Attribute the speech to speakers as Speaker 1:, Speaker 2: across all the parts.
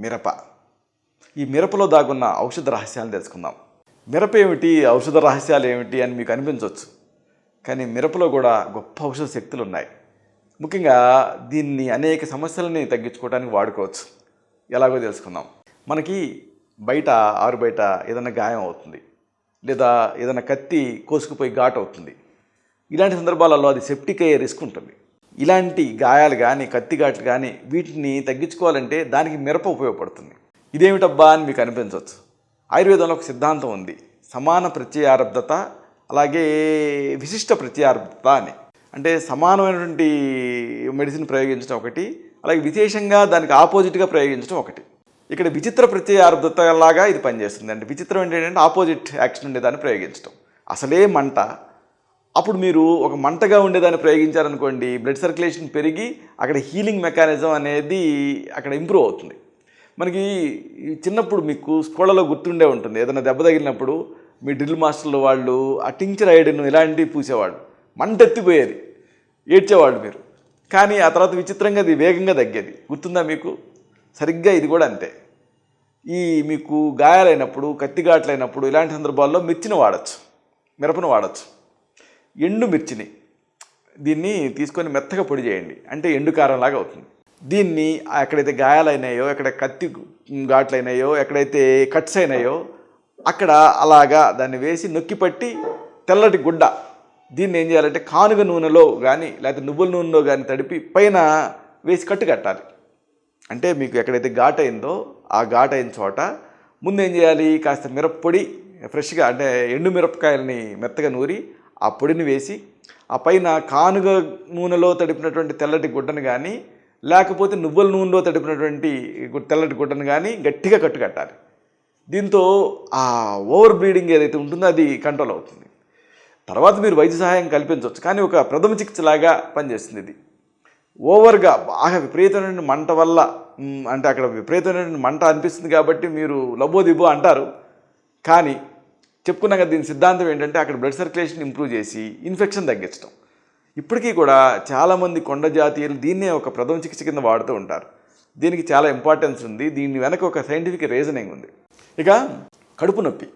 Speaker 1: మిరప. ఈ మిరపలో దాగున్న ఔషధ రహస్యాలు తెలుసుకుందాం. మిరప ఏమిటి? ఔషధ రహస్యాలు ఏమిటి అని మీకు అనిపించవచ్చు కానీ మిరపలో కూడా గొప్ప ఔషధ శక్తులు ఉన్నాయి ముఖ్యంగా దీన్ని అనేక సమస్యలని తగ్గించుకోవడానికి వాడుకోవచ్చు. ఎలాగో తెలుసుకుందాం. మనకి బయట ఆరు బయట ఏదైనా గాయం అవుతుంది. లేదా ఏదైనా కత్తి కోసుకుపోయి ఘాటు అవుతుంది. ఇలాంటి సందర్భాలలో అది సెప్టిక్ అయ్యే రిస్క్ ఉంటుంది. ఇలాంటి గాయాలు కానీ కత్తిఘాట్లు కానీ వీటిని తగ్గించుకోవాలంటే దానికి మిరప ఉపయోగపడుతుంది. ఇదేమిటబ్బా అని మీకు అనిపించవచ్చు. ఆయుర్వేదంలో ఒక సిద్ధాంతం ఉంది. సమాన ప్రత్యయారబ్ధత అలాగే విశిష్ట ప్రత్యయారబ్ధత అని. అంటే సమానమైనటువంటి మెడిసిన్ ప్రయోగించడం ఒకటి అలాగే విశేషంగా దానికి ఆపోజిట్గా ప్రయోగించడం ఒకటి. ఇక్కడ విచిత్ర ప్రత్యయారబ్ధత లాగా ఇది పనిచేస్తుంది. అంటే విచిత్రం ఏంటంటే ఆపోజిట్ యాక్షన్ ఉండేదాన్ని ప్రయోగించడం. అసలే మంట అప్పుడు మీరు ఒక మంటగా ఉండేదాన్ని ప్రయోగించారనుకోండి బ్లడ్ సర్క్యులేషన్ పెరిగి అక్కడ హీలింగ్ మెకానిజం అనేది అక్కడ ఇంప్రూవ్ అవుతుంది. మనకి ఈ చిన్నప్పుడు మీకు స్కూళ్ళలో గుర్తుండే ఉంటుంది. ఏదైనా దెబ్బ తగిలినప్పుడు మీ డ్రిల్ మాస్టర్లు వాళ్ళు ఆ టింక్చర్ ఐడన్ ఇలాంటివి పూసేవాళ్ళు. మంట ఎత్తిపోయేది. ఏడ్చేవాళ్ళు మీరు. కానీ ఆ తర్వాత విచిత్రంగా అది వేగంగా తగ్గేది. గుర్తుందా మీకు? సరిగ్గా ఇది కూడా అంతే. ఈ మీకు గాయాలైనప్పుడు కత్తిఘాట్లైనప్పుడు ఇలాంటి సందర్భాల్లో మిర్చిని వాడచ్చు. మిరపను వాడచ్చు. ఎండుమిర్చిని దీన్ని తీసుకొని మెత్తగా పొడి చేయండి. అంటే ఎండు కారంలాగా అవుతుంది. దీన్ని ఎక్కడైతే గాయాలైనాయో ఎక్కడ కత్తి ఘాట్లైనాయో ఎక్కడైతే కట్స్ అయినాయో అక్కడ అలాగా దాన్ని వేసి నొక్కి పట్టి తెల్లటి గుడ్డ. దీన్ని ఏం చేయాలంటే కానుగ నూనెలో కానీ లేకపోతే నువ్వుల నూనెలో కానీ తడిపి పైన వేసి కట్టు కట్టాలి. అంటే మీకు ఎక్కడైతే ఘాట్ అయిందో ఆ ఘాట్ అయిన చోట ముందు ఏం చేయాలి? కాస్త మిరప్పొడి ఫ్రెష్గా అంటే ఎండు మిరపకాయలని మెత్తగా నూరి ఆ పొడిని వేసి ఆ పైన కానుగ నూనెలో తడిపినటువంటి తెల్లటి గుడ్డను కానీ లేకపోతే నువ్వుల నూనెలో తడిపినటువంటి తెల్లటి గుడ్డను కానీ గట్టిగా కట్టు కట్టాలి దీంతో ఆ ఓవర్ బ్లీడింగ్ ఏదైతే ఉంటుందో అది కంట్రోల్ అవుతుంది. తర్వాత మీరు వైద్య సహాయం కల్పించవచ్చు. కానీ ఒక ప్రథమ చికిత్సలాగా పనిచేస్తుంది ఇది. ఓవర్గా బాగా విపరీతమైన మంట వల్ల అంటే అక్కడ విపరీతమైన మంట అనిపిస్తుంది కాబట్టి మీరు లబోదిబో అంటారు. కానీ చెప్పుకున్నాక దీని సిద్ధాంతం ఏంటంటే అక్కడ బ్లడ్ సర్క్యులేషన్ ఇంప్రూవ్ చేసి ఇన్ఫెక్షన్ తగ్గించడం ఇప్పటికీ కూడా చాలామంది కొండ జాతీయులు దీన్నే ఒక ప్రథమ చికిత్స కింద వాడుతూ ఉంటారు. దీనికి చాలా ఇంపార్టెన్స్ ఉంది. దీని వెనక ఒక సైంటిఫిక్ రీజనింగ్ ఉంది. ఇక కడుపు నొప్పి.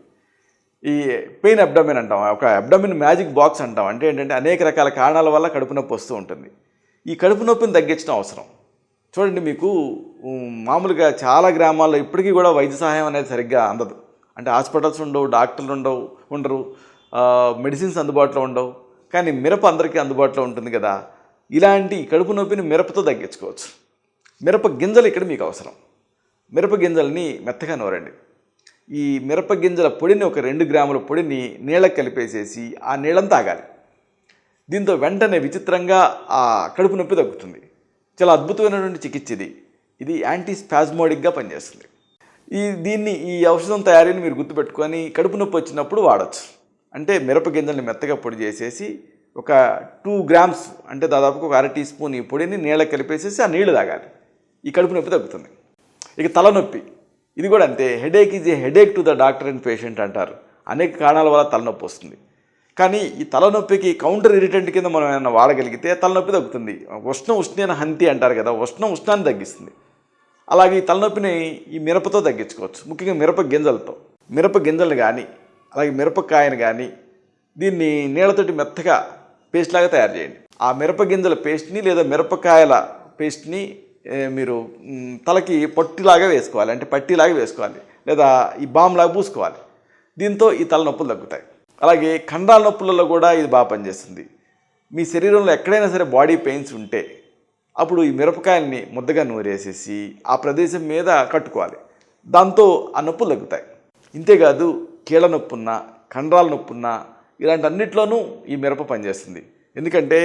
Speaker 1: ఈ పెయిన్ అబ్డమిన్ అంటాం. ఒక అబ్డమిన్ మ్యాజిక్ బాక్స్ అంటాం. అంటే ఏంటంటే అనేక రకాల కారణాల వల్ల కడుపు నొప్పి వస్తూ ఉంటుంది. ఈ కడుపు నొప్పిని తగ్గించడం అవసరం. చూడండి మీకు మామూలుగా చాలా గ్రామాల్లో ఇప్పటికీ కూడా వైద్య సహాయం అనేది సరిగ్గా అందదు. అంటే హాస్పిటల్స్ ఉండవు డాక్టర్లు ఉండవు ఉండరు. మెడిసిన్స్ అందుబాటులో ఉండవు. కానీ మిరప అందరికీ అందుబాటులో ఉంటుంది కదా. ఇలాంటి కడుపు నొప్పిని మిరపతో తగ్గించుకోవచ్చు. మిరప గింజలు ఇక్కడ మీకు అవసరం. మిరప గింజల్ని మెత్తగా నూరండి. ఈ మిరప గింజల పొడిని ఒక రెండు గ్రాముల పొడిని నీళ్ళకి కలిపేసేసి ఆ నీళ్ళని తాగాలి. దీంతో వెంటనే విచిత్రంగా ఆ కడుపు నొప్పి తగ్గుతుంది. చాలా అద్భుతమైనటువంటి చికిత్స ఇది. ఇది యాంటీ స్పాజ్మోడిక్గా పనిచేస్తుంది. ఈ దీన్ని ఈ ఔషధం తయారీని మీరు గుర్తుపెట్టుకొని కడుపు నొప్పి వచ్చినప్పుడు వాడచ్చు. అంటే మిరప గింజల్ని మెత్తగా పొడి చేసేసి ఒక టూ గ్రామ్స్ అంటే దాదాపుగా ఒక అర టీ స్పూన్ ఈ పొడిని నీళ్ళ కలిపేసేసి ఆ నీళ్ళు తాగాలి. ఈ కడుపు నొప్పి తగ్గుతుంది. ఇక తలనొప్పి. ఇది కూడా అంతే. Headache is a headache to the doctor and patient అంటారు. అనేక కారణాల వల్ల తలనొప్పి వస్తుంది. కానీ ఈ తలనొప్పికి కౌంటర్ ఇరిటెంట్ కింద మనం ఏమైనా వాడగలిగితే తలనొప్పి తగ్గుతుంది. ఉష్ణ ఉష్ణైన హంతి అంటారు కదా ఉష్ణ ఉష్ణాన్ని తగ్గిస్తుంది. అలాగే ఈ తలనొప్పిని ఈ మిరపతో తగ్గించుకోవచ్చు. ముఖ్యంగా మిరప గింజలతో. మిరప గింజలు కానీ అలాగే మిరపకాయను కానీ దీన్ని నీళ్ళతోటి మెత్తగా పేస్ట్ లాగా తయారు చేయండి. ఆ మిరప గింజల పేస్ట్ని లేదా మిరపకాయల పేస్ట్ని మీరు తలకి పట్టిలాగా వేసుకోవాలి. అంటే పట్టిలాగా వేసుకోవాలి. లేదా ఈ బామ్లాగా పూసుకోవాలి. దీంతో ఈ తలనొప్పులు తగ్గుతాయి. అలాగే కండాల నొప్పులలో కూడా ఇది బాగా పనిచేస్తుంది. మీ శరీరంలో ఎక్కడైనా సరే బాడీ పెయిన్స్ ఉంటే అప్పుడు ఈ మిరపకాయల్ని ముద్దగా నూరేసేసి ఆ ప్రదేశం మీద కట్టుకోవాలి. దాంతో ఆ నొప్పులు తగ్గుతాయి. ఇంతేకాదు కీళ్ళ నొప్పున్నా కండరాల నొప్పున్నా ఇలాంటి అన్నిట్లోనూ ఈ మిరప పనిచేస్తుంది. ఎందుకంటే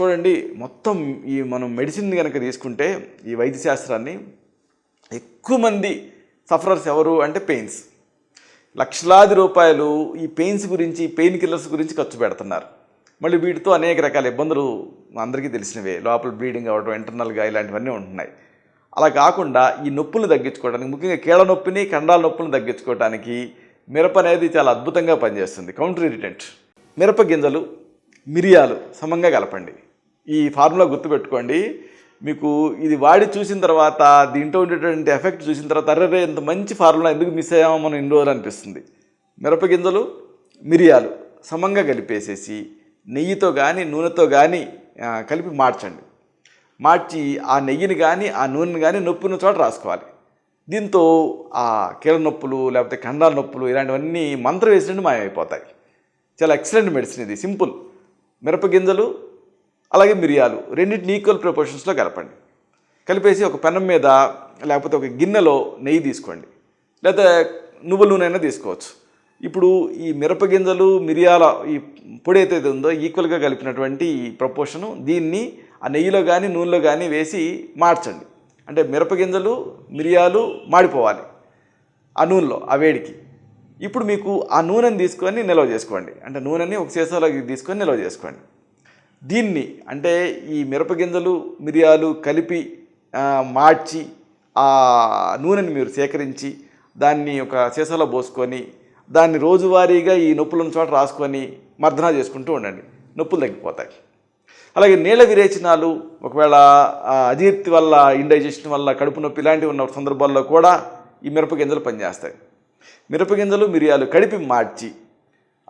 Speaker 1: చూడండి మొత్తం ఈ మనం మెడిసిన్ కనుక తీసుకుంటే ఈ వైద్య శాస్త్రాన్ని ఎక్కువ మంది సఫరర్స్ ఎవరు అంటే పెయిన్స్. లక్షలాది రూపాయలు ఈ పెయిన్స్ గురించి పెయిన్ కిల్లర్స్ గురించి ఖర్చు పెడుతున్నారు. మళ్ళీ వీటితో అనేక రకాల ఇబ్బందులు అందరికీ తెలిసినవే. లోపల బ్లీడింగ్ అవ్వడం ఇంటర్నల్గా ఇలాంటివన్నీ ఉంటున్నాయి. అలా కాకుండా ఈ నొప్పులు తగ్గించుకోవడానికి ముఖ్యంగా కీళ్ళ నొప్పిని కండాల నొప్పులను తగ్గించుకోవడానికి మిరప అనేది చాలా అద్భుతంగా పనిచేస్తుంది. Counter irritant. మిరప గింజలు మిరియాలు సమంగా కలపండి. ఈ ఫార్ములా గుర్తుపెట్టుకోండి. మీకు ఇది వాడి చూసిన తర్వాత దీంట్లో ఉండేటువంటి ఎఫెక్ట్ చూసిన తర్వాత అర్రే ఇంత మంచి ఫార్ములా ఎందుకు మిస్ అయ్యామో మనం ఇన్ని రోజులు అనిపిస్తుంది. మిరపగింజలు మిరియాలు సమంగా కలిపేసేసి నెయ్యితో కానీ నూనెతో కానీ కలిపి మార్చండి. మార్చి ఆ నెయ్యిని కానీ ఆ నూనెని కానీ నొప్పిన చోట రాసుకోవాలి. దీంతో ఆ కీళ్ళ నొప్పులు లేకపోతే కండాల నొప్పులు ఇలాంటివన్నీ మంత్రం వేసినట్టు మాయమైపోతాయి. చాలా ఎక్సలెంట్ మెడిసిన్ ఇది. సింపుల్. మిరపగింజలు అలాగే మిరియాలు రెండింటిని ఈక్వల్ ప్రపోర్షన్స్లో కలపండి. కలిపేసి ఒక పెనం మీద లేకపోతే ఒక గిన్నెలో నెయ్యి తీసుకోండి. లేదా నువ్వుల నూనె అయినా తీసుకోవచ్చు. ఇప్పుడు ఈ మిరపగింజలు మిరియాల ఈ పొడి ఏదైతే ఉందో ఈక్వల్గా కలిపినటువంటి ఈ ప్రపోర్షను దీన్ని ఆ నెయ్యిలో కానీ నూనెలో కానీ వేసి మార్చండి. అంటే మిరపగింజలు మిరియాలు మాడిపోవాలి ఆ నూనెలో ఆ వేడికి. ఇప్పుడు మీకు ఆ నూనెని తీసుకొని నిల్వ చేసుకోండి. అంటే నూనెని ఒక సీసాలోకి తీసుకొని నిల్వ చేసుకోండి. దీన్ని అంటే ఈ మిరపగింజలు మిరియాలు కలిపి మార్చి ఆ నూనెని మీరు సేకరించి దాన్ని ఒక సీసాలో పోసుకొని దాన్ని రోజువారీగా ఈ నొప్పులను చోట రాసుకొని మర్దన చేసుకుంటూ ఉండండి. నొప్పులు తగ్గిపోతాయి. అలాగే నీళ్ళ విరేచనాలు ఒకవేళ అజీర్తి వల్ల ఇండైజెషన్ వల్ల కడుపు నొప్పి ఇలాంటివి ఉన్న సందర్భాల్లో కూడా ఈ మిరపగింజలు పనిచేస్తాయి. మిరపగింజలు మిరియాలు కడిపి మార్చి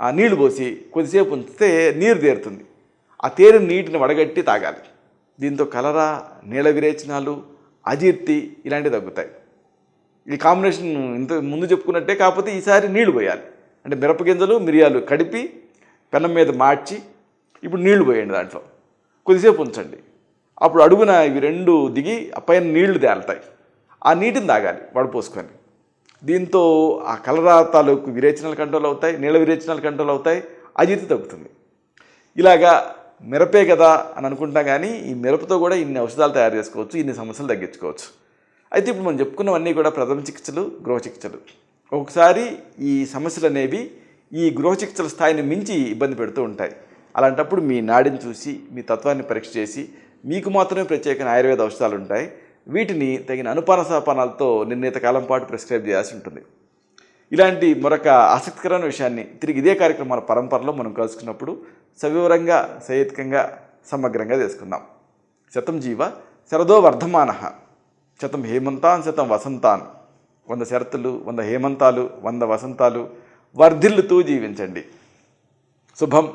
Speaker 1: ఆ నీళ్ళు పోసి కొద్దిసేపు ఉంచితే నీరు తేరుతుంది. ఆ తేరిన నీటిని వడగట్టి తాగాలి. దీంతో కలరా నీళ్ళ విరేచనాలు అజీర్తి ఇలాంటివి తగ్గుతాయి. ఈ కాంబినేషన్ ఇంత ముందు చెప్పుకున్నట్టే కాకపోతే ఈసారి నీళ్ళు పోయాలి. అంటే మిరపగింజలు మిరియాలు కడిపి పెనం మీద మార్చి ఇప్పుడు నీళ్ళు పోయండి దాంట్లో. కొద్దిసేపు ఉంచండి. అప్పుడు అడుగున ఇవి రెండు దిగి ఆ పైన నీళ్ళు తేలుతాయి. ఆ నీటిని తాగాలి వడపోసుకొని. దీంతో ఆ కలరా తాలూకు విరేచనాలు కంట్రోల్ అవుతాయి నీళ్ళ విరేచనాలు కంట్రోల్ అవుతాయి అజీతి తగ్గుతుంది. ఇలాగా మిరపే కదా అని అనుకుంటాం కానీ ఈ మిరపతో కూడా ఇన్ని ఔషధాలు తయారు చేసుకోవచ్చు ఇన్ని సమస్యలు తగ్గించుకోవచ్చు. అయితే ఇప్పుడు మనం చెప్పుకున్నవన్నీ కూడా ప్రథమ చికిత్సలు గృహ చికిత్సలు. ఒకసారి ఈ సమస్యలు అనేవి ఈ గృహ చికిత్సల స్థాయిని మించి ఇబ్బంది పెడుతూ ఉంటాయి. అలాంటప్పుడు మీ నాడిని చూసి మీ తత్వాన్ని పరీక్ష చేసి మీకు మాత్రమే ప్రత్యేకమైన ఆయుర్వేద ఔషధాలు ఉంటాయి. వీటిని తగిన అనుపాన సపానాలతో నిర్ణీత కాలం పాటు ప్రిస్క్రైబ్ చేయాల్సి ఉంటుంది. ఇలాంటి మరొక ఆసక్తికరమైన విషయాన్ని తిరిగి ఇదే కార్యక్రమాల పరంపరలో మనం కలుసుకున్నప్పుడు సవివరంగా సహేతుకంగా సమగ్రంగా తెలుసుకుందాం. శతం జీవ శరదో వర్ధమాన. శతం హేమంతాన్ శతం వసంతాన్. వంద శరతులు వంద హేమంతాలు వంద వసంతాలు వర్ధిల్లుతూ జీవించండి. శుభం.